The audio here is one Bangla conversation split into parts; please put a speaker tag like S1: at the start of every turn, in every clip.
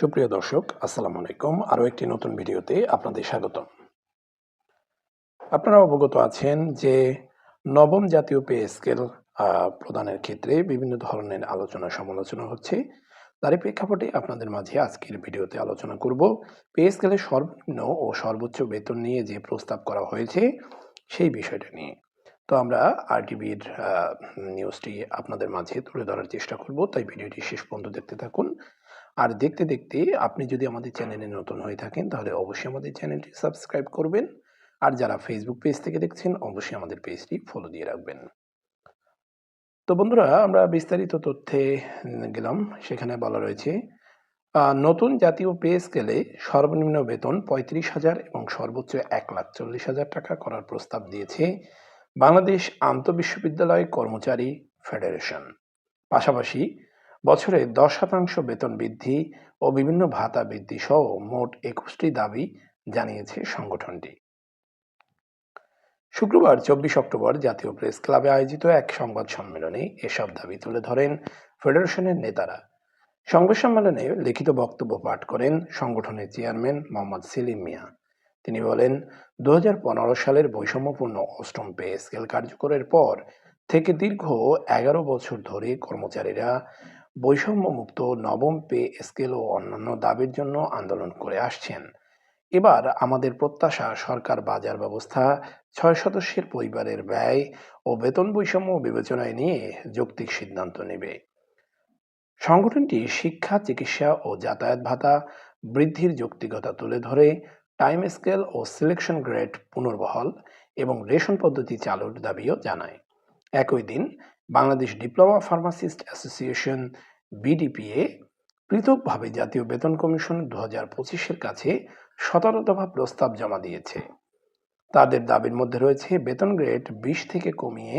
S1: সুপ্রিয় দর্শক, আসসালামু আলাইকুম। আরও একটি নতুন ভিডিওতে আপনাদের স্বাগতম। আপনারা অবগত আছেন যে নবম জাতীয় পে স্কেল প্রদানের ক্ষেত্রে বিভিন্ন ধরনের আলোচনা সমালোচনা হচ্ছে। তারই প্রেক্ষাপটে আপনাদের মাঝে আজকের ভিডিওতে আলোচনা করব। পে স্কেলের সর্বনিম্ন ও সর্বোচ্চ বেতন নিয়ে যে প্রস্তাব করা হয়েছে, সেই বিষয়টা নিয়ে। তো আমরা আরটিভির নিউজটি আপনাদের মাঝে তুলে ধরার চেষ্টা করব। তাই ভিডিওটি শেষ পর্যন্ত দেখতে থাকুন। আর দেখতে দেখতে আপনি যদি আমাদের চ্যানেলে নতুন হয়ে থাকেন, তাহলে অবশ্যই আমাদের চ্যানেলটি সাবস্ক্রাইব করবেন। আর যারা ফেসবুক পেজ থেকে দেখছেন, অবশ্যই আমাদের পেজটি ফলো দিয়ে রাখবেন। তো বন্ধুরা, আমরা বিস্তারিত তথ্যে গেলাম। সেখানে বলা রয়েছে নতুন জাতীয় পে স্কেলে সর্বনিম্ন বেতন পঁয়ত্রিশ হাজার এবং সর্বোচ্চ এক লাখ চল্লিশ হাজার টাকা করার প্রস্তাব দিয়েছে বাংলাদেশ আন্তঃবিশ্ববিদ্যালয় কর্মচারী ফেডারেশন। পাশাপাশি বছরে দশ শতাংশ বেতন বৃদ্ধি ও বিভিন্ন ভাতা বৃদ্ধি সহ মোট একুশটি দাবি জানিয়েছে সংগঠনটি। শুক্রবার চব্বিশ অক্টোবর জাতীয় প্রেস ক্লাবে আয়োজিত এক সংবাদ সম্মেলনে এসব দাবি তুলে ধরেন ফেডারেশনের নেতারা। সংবাদ সম্মেলনে লিখিত বক্তব্য পাঠ করেন সংগঠনের চেয়ারম্যান মোহাম্মদ সেলিম মিয়া। তিনি বলেন দু পনেরো সালের বৈষম্যপূর্ণ অষ্টম পে স্কেল কার্যকরের পর থেকে দীর্ঘ এগারো বছর ধরে কর্মচারীরা বৈষম্যমুক্ত নবম পে স্কেল ও অন্যান্য দাবির জন্য আন্দোলন করে আসছেন। এবার আমাদের প্রত্যাশা সরকার বাজার ব্যবস্থা, ছয় সদস্যের পরিবারের ব্যয় ও বেতন বৈষম্য বিবেচনায় নিয়ে যৌক্তিক সিদ্ধান্ত নেবে। সংগঠনটি শিক্ষা, চিকিৎসা ও যাতায়াত ভাতা বৃদ্ধির যৌক্তিকতা তুলে ধরে, টাইম স্কেল ও সিলেকশন গ্রেড পুনর্বহল এবং রেশন পদ্ধতি চালুর দাবিও জানায়। একই দিন Bangladesh diploma pharmacist association BDPA পৃথকভাবে জাতীয় বেতন কমিশন দু হাজার পঁচিশের কাছে সতেরো দফা প্রস্তাব জমা দিয়েছে। তাদের দাবির মধ্যে রয়েছে বেতন গ্রেড বিশ থেকে কমিয়ে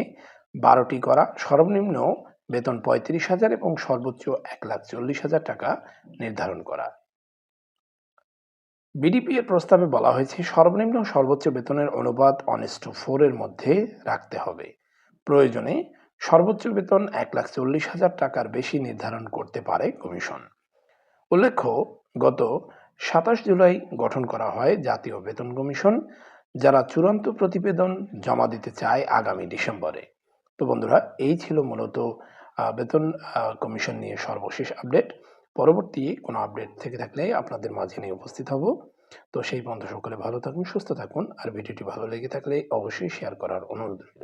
S1: বারোটি করা, সর্বনিম্ন বেতন পঁয়ত্রিশ হাজার এবং সর্বোচ্চ এক লাখ চল্লিশ হাজার টাকা নির্ধারণ করা। বিডিপি এর প্রস্তাবে বলা হয়েছে সর্বনিম্ন সর্বোচ্চ বেতনের অনুপাত অনেস্ট ফোর এর মধ্যে রাখতে হবে। প্রয়োজনে সর্বোচ্চ বেতন এক লাখ চল্লিশ হাজার টাকার বেশি নির্ধারণ করতে পারে কমিশন। উল্লেখ্য, গত সাতাশ জুলাই গঠন করা হয় জাতীয় বেতন কমিশন, যারা চূড়ান্ত প্রতিবেদন জমা দিতে চায় আগামী ডিসেম্বরে। তো বন্ধুরা, এই ছিল মূলত বেতন কমিশন নিয়ে সর্বশেষ আপডেট। পরবর্তী কোনো আপডেট থেকে থাকলে আপনাদের মাঝে নিয়ে উপস্থিত হব। তো সেই বন্ধু সকলে ভালো থাকুন, সুস্থ থাকুন, আর ভিডিওটি ভালো লেগে থাকলে অবশ্যই শেয়ার করার অনুরোধ রইল।